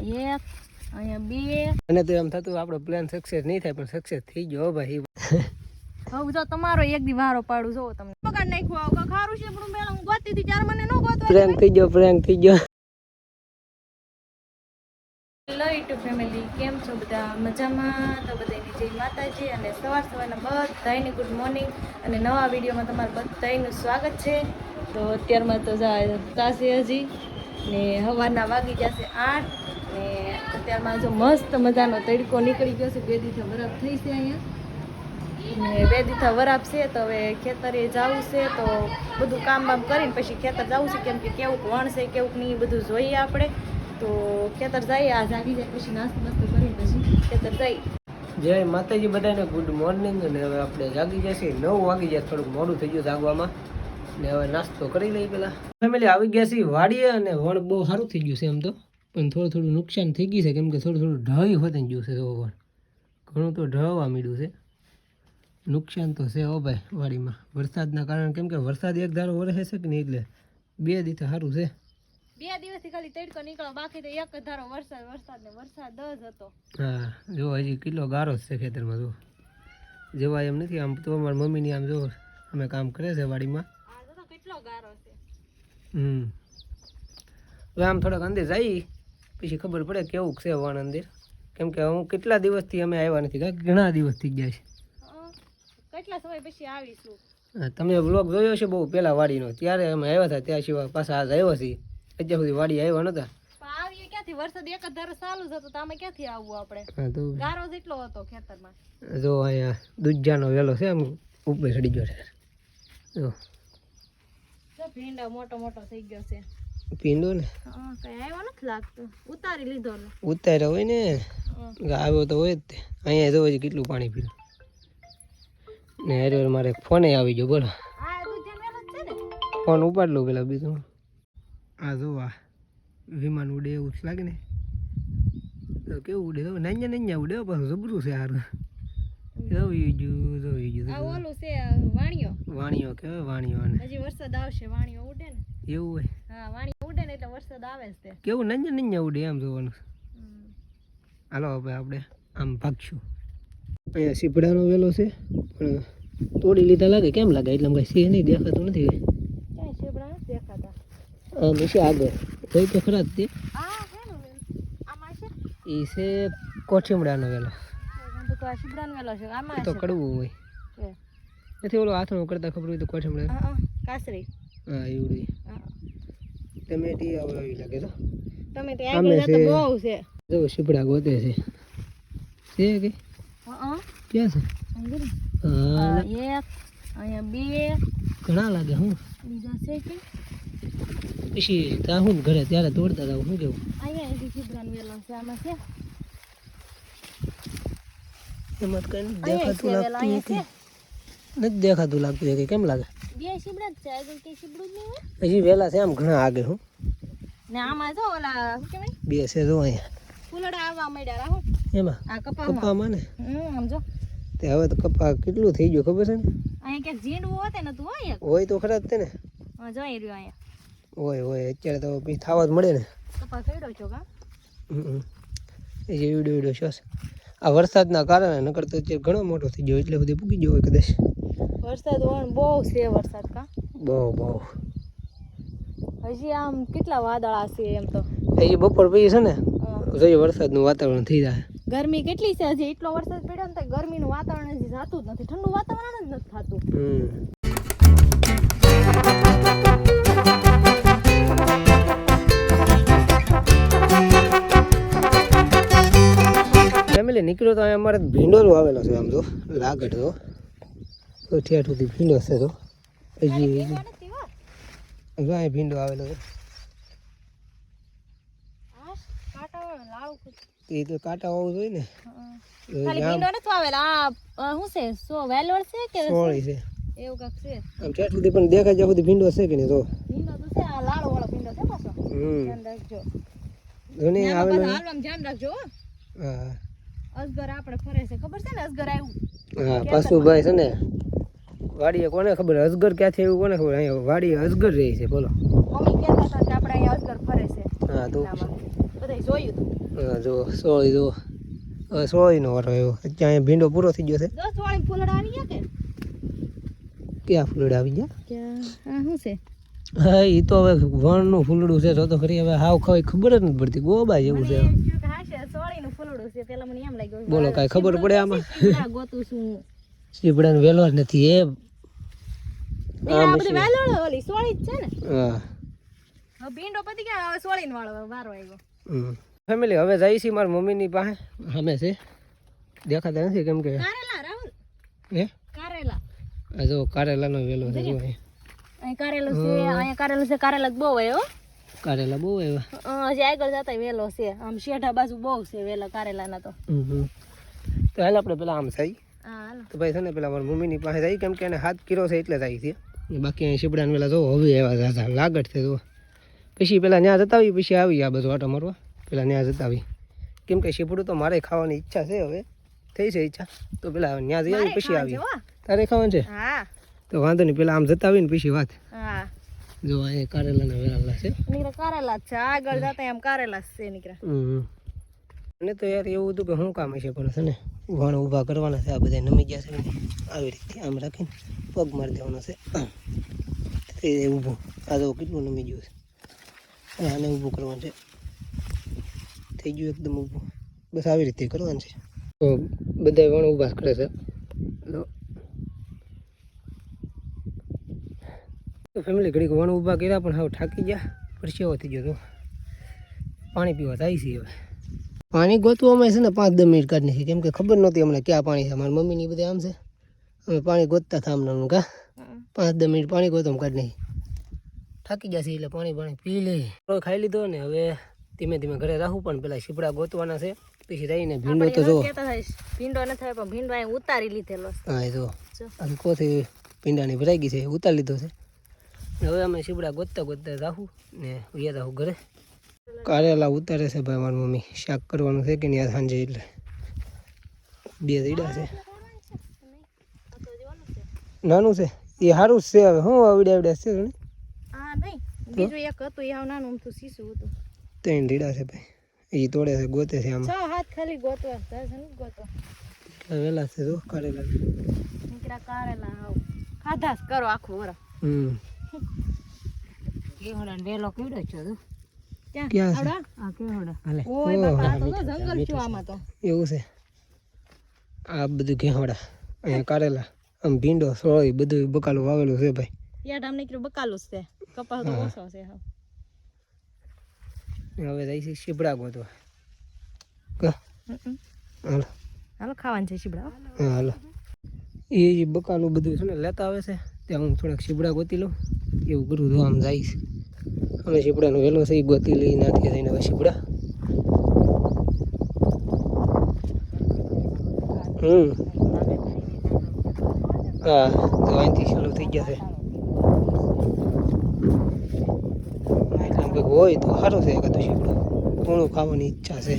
એક અહીંયા બે અને તો એમ થતું આપણો પ્લાન સક્સેસ નહીં થાય પણ સક્સેસ થઈ ગયો ભાઈ. હવે જો તમારો એક દી વારો પાડું જો તમને પગાર નાખ્યો આવું કાંઈ ખારું છે પણ મેળા હું ગોતી હતી ત્યારે મને ન ગોતવા પ્રેન્ક થઈ ગયો પ્રેન્ક થઈ ગયો. હેલો યુટ્યુબ ફેમિલી કેમ છો બધા? મજામાં? તો બધાની જય માતાજી અને સવાર સવારના બધાની ગુડ મોર્નિંગ અને નવા વિડીયોમાં તમારું બધાનું સ્વાગત છે. તો અત્યારમાં તો તાશે હજી ને સવારના વાગી જશે આઠ ને અત્યારમાં જો મસ્ત મજાનો તડકો નીકળી ગયો છે. બે દિવસે બરફ થઈ છે અહીંયા. ને બે દીથા વરાપ છે તો હવે ખેતરે જવું છે તો બધું કામ બામ કરીને પછી ખેતર જવું છે. કેમ કે કેવું વણ કેવું નહીં બધું જોઈએ આપણે. તો ખેતર જઈએ, આ જાગી જાય પછી નાસ્તો નાસ્તો કરીને પછી ખેતર જઈએ. જય માતાજી બધાને ગુડ મોર્નિંગ અને હવે આપણે જાગી જશે. નવ વાગી જાય, થોડુંક મોડું થઈ ગયું જાગવામાં. ને હવે નાસ્તો કરી લઈએ પેલા ફેમિલી આવી ગયા છે વાડીએ અને વણ બહુ સારું થઈ ગયું છે એમ તો. પણ થોડું થોડું નુકસાન થઈ ગયું છે કેમ કે થોડું થોડું ઢળી હોતી ગયું છે તો વણ ઘણું તો ઢળવા માંડ્યું છે. નુકસાન તો છે હો ભાઈ વાડીમાં. વરસાદના કારણે કેમ કે વરસાદ એક ધારો વરસે છે કે નહીં એટલે બે દિવસે સારું છે. બે દિવસથી ખાલી તડકો નીકળો બાકી તો એક ધારો વરસાદ વરસાદ ને વરસાદ જ હતો. હા જો હજી કિલો ગારો જ છે ખેતરમાં જો. જવાય એમ નથી આમ તો અમારી મમ્મીની આમ જો અમે કામ કરે છે વાડીમાં. કેટલો ગારો છે? હમ. હવે આમ થોડાક અંદર જઈ પછી ખબર પડે કેવું છે વણ અંદર. કેમ કે હું કેટલા દિવસથી અમે આવ્યા નથી ઘણા દિવસ થઈ ગયા છે. કેટલા સમય પછી આવીશું? તમે બ્લોગ જોયો છે બહુ પેલા વાડીનો. ત્યારે અમે આવ્યા હતા ત્યાં સિવાય પાછા આજ આવ્યા છીએ. અત્યાર સુધી વાડી આવ્યા આવીએ ક્યાંથી? વરસાદ એક જ ધારો ચાલુ જ હતો તો આમે ક્યાંથી આવવું આપણે? તો ગારો જેટલો હતો ખેતરમાં. જો અહીંયા દૂજાનો વેલો છે આમ ઉપર ચડી ગયો છે. જો. ભીંડો મોટો મોટો થઈ ગયો છે. પીંડો ને? હા કઈ આવ્યો નથી લાગતું. ઉતારી લીધો ને. ઉતાર્યા હોય ને? આવ્યો તો હોય જ તે. અહીંયા કેટલું પાણી પીધું. ને મારે ફોને આવી ગયો બોલો. ફોન ઉપાડ પેલા બીજું. આ જો આ વિમાન ઉડે એવું જ લાગે ને. તો કેવું ઉડે? તો નાન્યા નાન્યા ઉડે પણ જબરું છે હારું. ઓલું છે વાણિયો. વાણીઓ કહેવાય વાણીઓ ને હજી વરસાદ આવશે વાણીઓ ઉડે ને. એવું હોય. હા વાણીઓ ઉડે ને એટલે વરસાદ આવે જ તે. કેવું નાન્યા નાન્યા ઉડે એમ જોવાનું. હાલો હવે આપણે આમ ભાગશું. અહીંયા સીપડાનો વેલો છે પણ તોડી લીધા લાગે કેમ લાગે? એટલે કઈ સિંહ નહીં દેખાતું નથી ક્યાંય શેપડા નથી દેખાતા. આમ છે આગળ. કઈ તો ખરા જ તે? એ છે કોઠીમડાનો વેલો. તો આ વેલો છે આમાં તો કડવું હોય. નથી ઓલો હાથનો કરતા ખબર હોય તો કોઠે હા, હા, કાસરી. હા એવડું હા. ટમેટી આવે આવી લાગે તો. તમે તો આગળ જતો બહુ છે જો સીપડા ગોતે છે. છે કે? હા, હા. ક્યાં છે? હા એક અહીંયા બે. ઘણા લાગે હું? બીજા છે કે? પછી ત્યાં હું ઘરે ત્યારે દોડતા હતા શું કેવું? અહીંયા હજી શીબડાનો વેલો છે આમાં છે. એમાં કઈ દેખાતું લાગતું નથી. વેલો છે દેખાતું લાગતું છે કે કેમ લાગે? બે શીબડા જ છે આગળ કઈ શીબડું જ નહીં હજી વહેલા છે આમ ઘણા આગળ હું. ને આમાં જો ઓલા શું કહેવાય? બે છે જો અહીંયા. ફૂલડા આવવા માંડ્યા રાહો એમાં? આ કપામાં. કપામાં ને? હમ આમ જો. તે હવે તો કપા કેટલું થઈ ગયું ખબર છે ને? અહીંયા ક્યાંક ઝીંડવું હોતે ને તું હોય હોય તો ખરા જ તે ને. જોઈ રહ્યો અહીંયા. હોય હોય અત્યારે તો પછી થવા જ મળે ને. કપા કર્યો છો કા. એ જે વીડિયો વીડિયો શોસ આ વરસાદના કારણે નકર તો અત્યારે ઘણો મોટો થઈ ગયો એટલે બધું પૂગી ગયો હોય કદાચ. વરસાદ વણ બહુ છે વરસાદ કા? બહુ બહુ. હજી આમ કેટલા વાદળા છે એમ તો? એ બપોર પછી છે ને. જોઈએ વરસાદનું વાતાવરણ થઈ જાય. ગરમી કેટલી છે હજી? એટલો વરસાદ પડ્યો ને તો ગરમીનું વાતાવરણ હજી જાતું જ નથી. ઠંડુ વાતાવરણ જ નથી થતું. ફેમિલી નીકળ્યો તો અહીંયા અમારે ભીંડોરો આવેલો છે આમ તો લાગડ તો તો ઠેઠ સુધી ભીંડો છે તો. હજી અહીંયા ભીંડો આવેલો. એ તો કાંટા હોવું જોઈએ ને. હા. તો ભીંડો નથી આવેલા આ આ શું છે? સો વેલોડ છે કે સોળી છે. એવું કાંક છે. આમ ઠેઠ સુધી પણ દેખાય જ્યાં સુધી ભીંડો છે કે નહીં તો? ભીંડો તો છે આ લાડો વાળો ભીંડો છે પાછો. ધ્યાન રાખજો. ઘણી આવેલો ધ્યાન રાખજો હો. અસગર આપણે ફરે છે. ખબર છે ને અસગર આવ્યું? હા પાસુભાઈ છે ને વાડીએ કોને ખબર? અજગર ક્યાંથી આવ્યું કોને ખબર? અહીંયા વાડીએ અજગર રહી છે બોલો. મમ્મી કહેતા હતા કે આપણે અહીંયા અસગર ફરે છે. હા તો બધાય જોયું હા, જો સોળી જો. સોળીનો વારો આવ્યો. ત્યાં ભીંડો પૂરો થઈ ગયો છે. દસ વાળી ફૂલડા આવી ગયા કે? ક્યાં ફૂલડા આવી ગયા? ક્યાં? શું છે? હા એ તો હવે વણનું ફૂલડું છે તો તો ખરી હવે હાવ ખવાય ખબર જ નથી પડતી. ગોબા જેવું છે. બોલો કાંઈ ખબર પડે આમાં? શીપડા ગોતું છું સીપડાનો વેલો જ નથી એ આ બધી વાલોળ ઓલી સોળી જ છે ને. હા. હવે ભીંડો પતી ગયા હવે સોળીનો વાળો વારો આવ્યો. ફેમિલી હવે જઈ છી મારી મમ્મીની પાસે. અમે છે. દેખાતા નથી કેમ કે? કારેલા રાહુલ? હે? કારેલા. આ જો કારેલાનો વેલો છે જો અહીં. કારેલો છે અહીંયા કારેલું છે કારેલા બહુ આવ્યો હો. કારેલા બહુ આવ્યા. હજી આગળ જતા વેલો છે. આમ શેઠા બાજુ બહુ છે વેલા કારેલાના તો. તો હાલ આપણે પેલા આમ થઈ હા તો ભાઈ છે ને પેલા મારી મમ્મીની પાસે જઈ કેમ કે એને હાથ કિરો છે એટલે જાય છે. બાકી અહીં શીપડાને પેલા જો હવે એવા જાજા લાગટ છે જો પછી પેલા ત્યાં જતા આવી પછી આવી આ બધું આટો મારવા. પેલા ત્યાં જતા આવી કેમ કે શીપડું તો મારે ખાવાની ઈચ્છા છે હવે. થઈ છે ઈચ્છા. તો પેલા ત્યાં જઈ આવી પછી આવી તારે ખાવાનું છે? હા. તો વાંધો નહીં પેલા આમ જતા આવીને પછી વાત. હા. જો અહીં કારેલાના વેરાલા છે. કારેલા છે આગળ જતા એમ કારેલા છે નીકળ્યા. અને તો યાર એવું હતું કે શું કામ હશે પણ છે ને, વણ ઊભા કરવાના છે, આ બધા નમી ગયા છે આવી રીતે આમ રાખીને પગ મારી દેવાનો છે. એ ઊભું, આ તો કેટલું નમી ગયું છે. આને ઊભું કરવાનું છે. થઈ ગયું એકદમ ઊભું. બસ આવી રીતે કરવાનું છે. તો બધા વણ ઊભા કરે છે. તો ફેમિલી ઘડીક વણ ઊભા કર્યા પણ હવે થાકી ગયા, પરસેવો થઈ ગયો તો. પાણી પીવા થાય છે હવે. પાણી ગોતવામાં છે ને પાંચ દસ મિનિટ કાઢી નાખી કેમ કે ખબર નહોતી અમને ક્યાં પાણી છે. મારી મમ્મીની બધા આમ છે. અમે પાણી ગોતતા હતા અમને કા? પાંચ દસ મિનિટ પાણી ગોતમ કાઢી નાખી થાકી જશે એટલે પાણી પાણી પી લે ખાઈ લીધો ને હવે ધીમે ધીમે ઘરે રાખવું પણ પેલા શીપડા ગોતવાના છે. પછી રહીને ભીંડો તો જો ભીંડો ન થાય પણ ભીંડો અહીં ઉતારી લીધેલો છે. હા એ જો. જો. કોથી ભીંડાની ભરાઈ ગઈ છે ઉતારી લીધો છે. હવે અમે શીપડા ગોતતા ગોતતા રાખું ને ઉયા રાખું ઘરે. કારેલા ઉતારે છે ભાઈ મારી મમ્મી. શાક કરવાનું છે કે નહીં આ સાંજે એટલે? બે દીડા છે. નાનું છે? એ સારું છે હવે. હું આવડે આવડે છે ને? હા નહીં. બીજું એક હતું એ નાનું અમથું શીશું હતું. ત્રણ દીડા છે ભાઈ. એ તોડે છે ગોતે છે છ હાથ ખાલી ગોતવા દસ નથી ગોતવા. વહેલા છે જો કારેલા કારેલા ખાધા કરો આખું વરસ. હમ. કેવડા વેલો કેવડો છો તું ક્યાં? છે? આ છું એવું છે. બધું ઘેવાડા અહીંયા કારેલા આમ ભીંડો સોળી બધું બકાલું વાવેલું છે ભાઈ. યાર આમ નીકળ્યું બકાલું છે. કપાસ તો ઓછો છે હવે જાય છે શીબડા ગોતવા હાલો. હાલો ખાવાનું છે શીબડા હા હાલો. એ બકાલું બધું છે ને લેતા આવે છે ત્યાં હું થોડાક શીબડા ગોતી લઉં. એવું કરું તો આમ જઈશ. અમે શીપડાનું વહેલું છે એ ગોતી લઈ નાખીએ જઈને હવે શીપડા. હમ. હા, તો અહીંથી ચાલુ થઈ ગયા છે હોય તો સારું છે કદું શીપડું. ઘણું ખાવાની ઈચ્છા છે.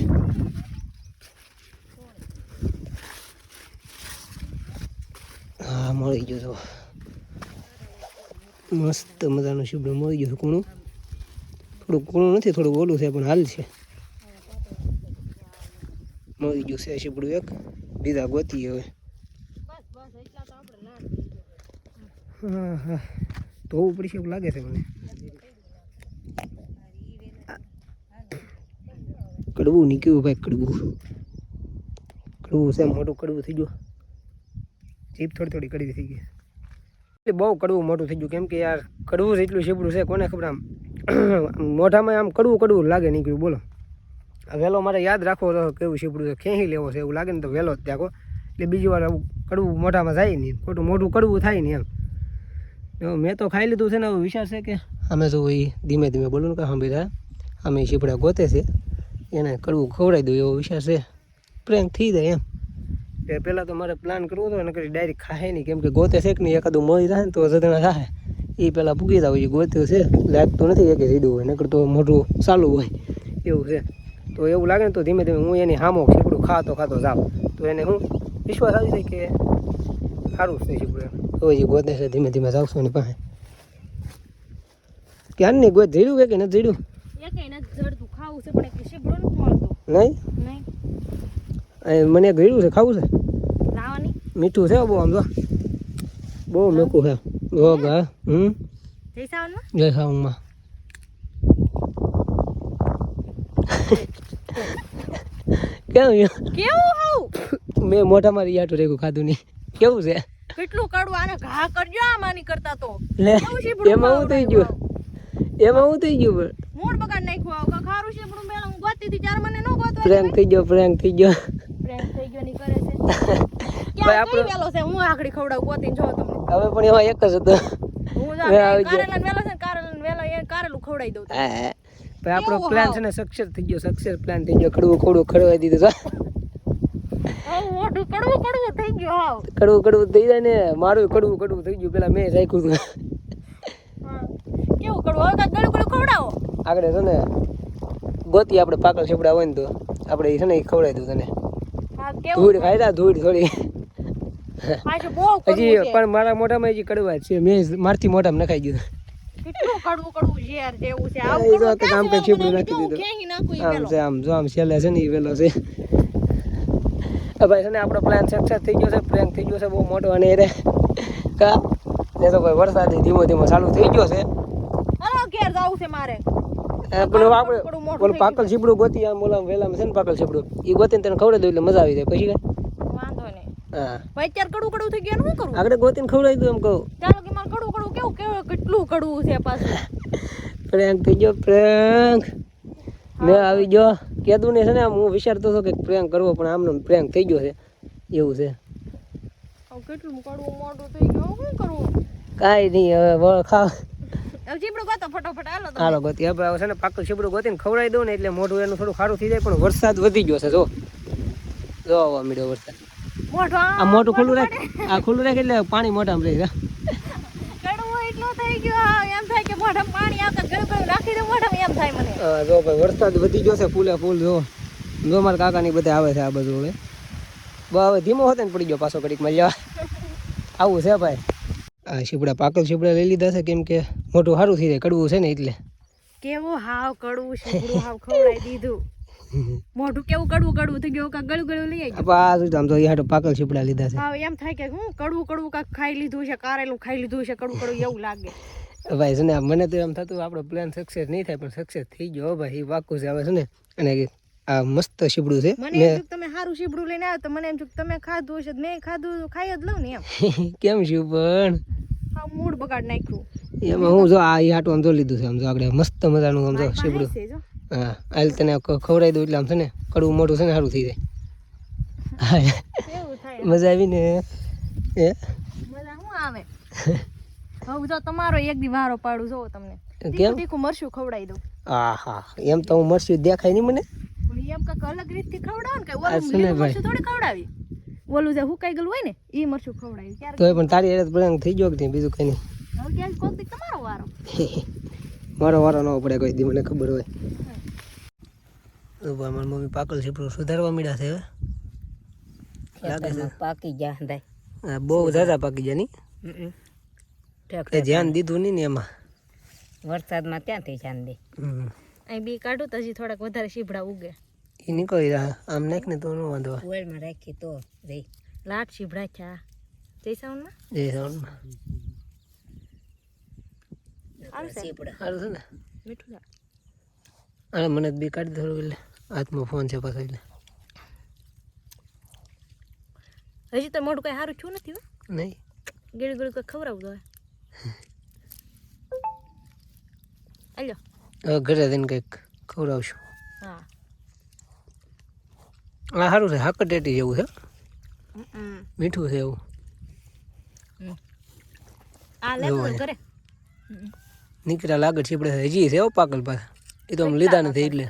હા, મળી ગયું તો. મસ્ત મજાનું શીપડું મળી ગયું કૂણું. થોડું કૂણું નથી, થોડું ઓલું છે, પણ હાલ છે. મળી ગયું છે, શીપડું એક, બીજા ગોતી હવે. હા હા. ધોવું પડશે એવું લાગે છે મને. કડવું નીકળ્યું ભાઈ, કડવું. કડવું છે, મોટું કડવું થઈ ગયું. જીભ થોડી થોડી કડવી થઈ ગઈ. એટલે બહુ કડવું મોટું થઈ ગયું. કેમ કે યાર, કડવું જેટલું શીપડું છે, કોને ખબર આમ? મોઢામાં આમ કડવું કડવું લાગે નીકળ્યું, બોલો. વહેલો મારે યાદ રાખવો કેવું શીપડું છે, ખેંચી લેવો છે, એવું લાગે ને તો વહેલો જ ત્યાંકો એટલે બીજી વાર આવું કડવું મોઢામાં જાય નહીં, ખોટું મોઢું કડવું થાય નહીં એમ. મેં તો ખાઈ લીધું છે ને, હવે વિચાર છે કે અમે તો એ ધીમે ધીમે બોલું ને કે સાંભળી અમે શીપડા ગોતે છે, એને કડવું ખવડાવી દઉં એવો વિચાર છે. પ્રેમ થઈ જાય એમ. એટલે પહેલાં તો મારે પ્લાન કરવો હતો કરી ડાયરેક્ટ ખાય નહીં, કેમ કે ગોતે છે કે નહીં, એકાદું મળી જાય ને તો જતણા થાય એ પહેલાં પૂગી જાવ એ ગોત્યું છે લાગતું નથી કે સીધું હોય નકર તો મોટું ચાલુ હોય એવું છે. તો એવું લાગે ને તો ધીમે ધીમે હું એની હામો શીપડું ખાતો ખાતો જાઉં. તો એને હું વિશ્વાસ આવી જાય કે સારું છે શીપડું તો ગોતે છે ધીમે ધીમે જાઉં છું એની પાસે. ક્યાં નહીં ગોત જડ્યું કે નથી જડ્યું નથી શીબડું નહીં? મને ગળ્યું છે ખાવું છે? મીઠું છે બહુ આમ તો બહુ મેકું છે. હો ગા હમ જઈ સાવનમાં જય સાઉમાં કેમ કેવું હાવ મેં મોટા મારી યાટો રેગું ખાધું નહીં કેવું છે કેટલું કડવું આને ઘા કરજો આમાંની કરતા તો લે એમાં હું થઈ ગયું એમાં હું થઈ ગયું મૂળ બગાડ નાખ્યું આવ ખારું છે પણ પેલા હું ગોતી હતી ત્યારે મને ન ગોતો પ્રેન્ક થઈ ગયો પ્રેન્ક થઈ ગયો પ્રેમ થઈ ગયો ની કરે છે ભાઈ આપણો- વેલો છે હું આખડી ખવડાવ ગોતીને જો તમને. હવે પણ એમાં એક જ હતો. હું હવે આવી વેલો છે ને વેલો એ કારેલું ખવડાવી દઉં હા. ભાઈ આપણો પ્લાન છે ને સક્સેસ થઈ ગયો સક્સેસ પ્લાન થઈ ગયો. કડવું કડવું ખડવાઈ દીધું છે. કડવું કડવું થઈ ગયું કડવું કડવું થઈ જાય ને મારું કડવું કડવું થઈ ગયું. પેલા મેં રાખ્યું હતું. કેવું કડવું? હવે ખવડાવો? આગળ છે ને ગોતી આપણે પાકળ છેપડા હોય ને તો. આપણે છે ને ખવડાવી દઉં તને. ધૂળ ખાઈ ધૂળ થોડી. કડવું હજી પણ મારા મોઢામાં હજી કડવા છે. મેં મારથી મોઢામાં નખાઈ ગયું. કેટલું કડવું કડવું ઝેર જેવું છે. આવું એ જો કડવું તો કામ કઈ છીપડું નાખી દીધું. ક્યાંય નાખું ઈ આમ છે આમ જો આમ છેલ્લે છે ને ઈ વેલો છે. ભાઈ છે ને આપણો પ્લાન સક્સેસ થઈ ગયો છે. પ્લાન થઈ ગયો છે બહુ મોટો અને એ રે. કા? એ તો ભાઈ વરસાદ ધીમો ધીમો ચાલુ થઈ ગયો છે. હાલો ઘેર જાવું છે મારે. પણ આપણે પાકલ છીપડું ગોતી આમ ઓલા વેલામાં છે ને પાકલ છીપડું. એ ગોતીને તને ખવડે દઉં એટલે મજા આવી જાય. પછી કાંઈ? ભાઈ અત્યારે કડું કડું થઈ ગયું શું કરું? આગળ ગોતીને ખવડાવી દઉં એમ કહું. ચાલો કે મારે કડું કડું કેવું કેવું કેટલું કડવું છે પાછું? પ્રેન્ક થઈ ગયો પ્રેન્ક મેં આવી ગયો કીધું ને છે ને આમ હું વિચારતો હતો કે પ્રેન્ક કરવો પણ આમનો પ્રેન્ક થઈ ગયો છે. એવું છે. કેટલું કડવું મોટું થઈ ગયું હવે શું કરવું કાંઈ નહીં હવે ખાવ. હવે ગોતો ફટાફટ હાલો. હાલો ગોતી. હવે છે ને પાકલ છીપડું ગોતીને ખવડાવી દઉં ને એટલે મોઢું એનું થોડું સારું થઈ જાય પણ વરસાદ વધી ગયો છે જો. જો આવવા મળ્યો વરસાદ. આ મોટું ખુલ્લું રાખ. આ ખુલ્લું રાખ એટલે પાણી મોઢામાં રહી જા ભાઈ વરસાદ વધી ગયો છે ફૂલે ફૂલ જો. જો મારા કાકાની બધા આવે છે આ બધું હવે. હવે ધીમો હતો ને પડી ગયો પાછો ઘડીક મળ્યા આવું છે ભાઈ. આ શીપડા પાકલ શીપડા લઈ લીધા છે કેમ કે મોટું સારું થઈ જાય કડવું છે ને એટલે. કેવું હાવ કડવું શીપડું હાવ ખવડાવી દીધું. મોઢું કેવું કડવું કડવું થઈ ગયું કાક ગળું ગળું લઈ આવી આ શું આમ તો એ હાટો પાકલ શીપડા લીધા છે. હા એમ થાય કે હું કડવું કડવું કાક ખાઈ લીધું છે કારેલું ખાઈ લીધું છે કડવું કડવું એવું લાગે. ભાઈ છે ને મને તો એમ થતું આપણો પ્લાન સક્સેસ નહીં થાય પણ સક્સેસ થઈ ગયો ભાઈ વાકું છે આવે છે ને અને આ મસ્ત શીબડું છે. મને એમ તમે સારું શીબડું લઈને આવ્યો તો મને એમ તમે ખાધું હશે મેં ખાધું ખાઈ જ લઉં ને એમ. કેમ છું પણ? હા મૂડ બગાડ નાખ્યું. એમાં હું જો આ હાટું આમ જો લીધું છે આમ જો આપણે મસ્ત મજાનું આમ જો જો. હા હાલ તને ખવડાવી દઉં એટલે આમ છે ને કડવું મોટું છે ને સારું થઈ જાય. મજા આવી ને એ મજા શું આવે? હવે જો તમારો એક દી વારો પાડું જોવો તમને. કેમ? તીખું મરશું ખવડાવી દઉં. હા હા એમ તો હું મરશું દેખાય નહીં મને. એમ કાંઈક અલગ રીતથી ખવડાવો ને કઈ ઓલું લીલું ભાઈ. થોડી ખવડાવી. ઓલું જે હુકાઈ ગયેલું હોય ને એ મરશું ખવડાવી. તો તોય પણ તારી હેરત પ્રેંગ થઈ ગયો કે નહીં બીજું કંઈ હવે ક્યાંક કોક તમારો વારો. મારો વારો ન પડે કોઈ દી મને ખબર હોય. તો મમ્મી પાકલ છીપડું સુધારવા મળ્યા છે હવે. લાગે છે. પાકી ગયા હંધાય હા, બહુ ઝાઝા પાકી ગયા નહીં ધ્યાન દીધું નહીં ને એમાં? વરસાદમાં ત્યાંથી ધ્યાન હમ. અહીં બી કાઢું તો હજી થોડાક વધારે શીભડા ઉગે. એ નીકળી રહ્યા. આમ નાખ ને તો ન વાંધો. ઓઇલમાં રાખી તો રે. લાટ શીભડા છે જય સાઉન્ડમાં જય સાઉન્ડમાં સારું છે ને? મીઠું અરે મને બી કાઢી થોડું એટલે. હાથમાં ફોન છે પાછો એટલે. હજી તો મોઢું કઈ સારું છું નથી નહીં. ગેડી ગળ્યું કઈ ખવડાવું તો હવે. ઘરે જઈને કંઈક ખવડાવશું. હા. આ સારું છે હાકર ટેટી જેવું છે. મીઠું છે એવું. આ લે જોવો નીકળ્યા લાગે છે. હજી છે પાકલ પાસે એ તો અમે લીધા નથી એટલે.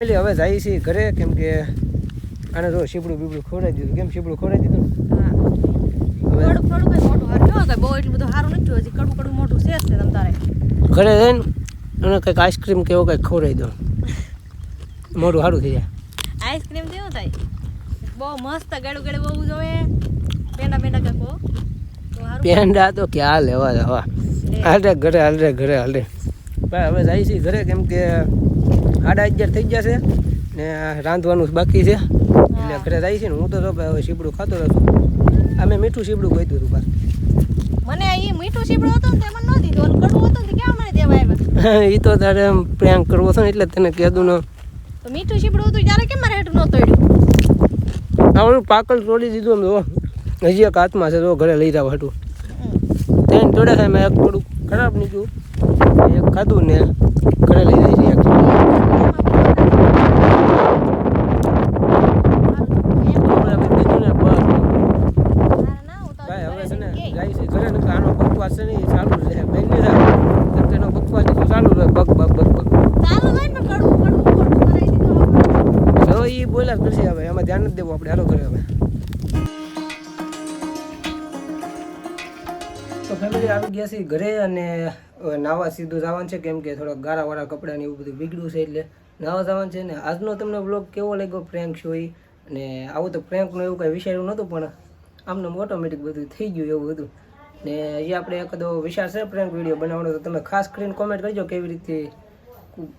એટલે હવે જાય છે ઘરે કેમ કે આને જો શીપડું બીપડું ખવડાવી દીધું. કેમ શીપડું ખવડાવી દીધું ઘરે જઈને અને કંઈક આઈસ્ક્રીમ કે એવું કંઈક ખવડાવી દો. મોઢું સારું થઈ જાય. આઈસ્ક્રીમ કેવું થાય? બહુ મસ્ત ગળું ગળું બહુ જોવે. પેંડા પેંડા સારું પેંડા તો ક્યાં લેવા જવા હાલે ઘરે હાલે ઘરે હાલે ભાઈ હવે જાય છે ઘરે કેમ કે સાડા અગિયાર થઈ જશે ને રાંધવાનું બાકી છે. એટલે ઘરે જાય છે ને હું તો હવે સીપડું ખાતો રહેતો. અમે મીઠું સીબડું કહ્યું હતું પાછું મને એ મીઠું સીબડું હતું ને મને ન દીધું. કડવું હતું ને ક્યાં મને દેવા આવ્યા? એ તો તારે પ્રેંક કરવો છે ને એટલે તને કહેતું ને. તો મીઠું સીબડું હતું ત્યારે કેમ મારે હેઠું ન તોડ્યું? આવડું પાકલ તોડી દીધું એમ જો હજી એક હાથમાં છે જો ઘરે લઈ જાવ હતું તેને તોડે થાય મેં એક થોડુંક ખરાબ નીકળ્યું. એક ખાધું ને ઘરે લઈ જાય છે એક આપણે બીજું ને બસ ભાઈ હવે છે ને જાય છે ઘરે ને આનો બકવાસ છે ને એ ચાલુ જ રહે બેન ને જાય તેનો બકવાસ તો ચાલુ રહે બક બક બક બક જો એ બોલ્યા જ કરશે હવે એમાં ધ્યાન નથી દેવું આપણે હાલો કરીએ હવે. તો ફેમિલી આવી ગયા છે ઘરે અને નાવા સીધું જવાનું છે કેમ કે થોડાક ગારાવાળા કપડાં ને એવું બધું બીગડ્યું છે એટલે નાવા જવાનું છે ને આજનો તમને બ્લોગ કેવો લાગ્યો? પ્રેન્ક શો અને આવું તો પ્રેન્કનું એવું કાંઈ વિચાર્યું નહોતું, પણ આમને ઓટોમેટિક બધું થઈ ગયું એવું બધું. ને એ આપણે એકાદો વિચાર છે પ્રેન્ક વીડિયો બનાવવાનો, તો તમે ખાસ કરીને કોમેન્ટ કરજો કેવી રીતે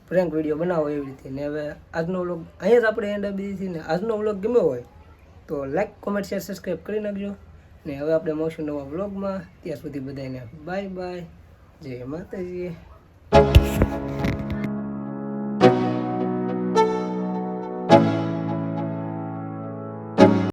પ્રેન્ક વીડિયો બનાવો એવી રીતે. ને હવે આજનો વ્લોગ અહીંયા જ આપણે એન્ડ આપી દીધી ને આજનો વ્લોગ ગમ્યો હોય તો લાઈક કોમેન્ટ શેર સબસ્ક્રાઈબ કરી નાખજો. ને હવે આપણે મળશું નવા વ્લોગમાં ત્યાં સુધી બધાને બાય બાય જય માતાજી.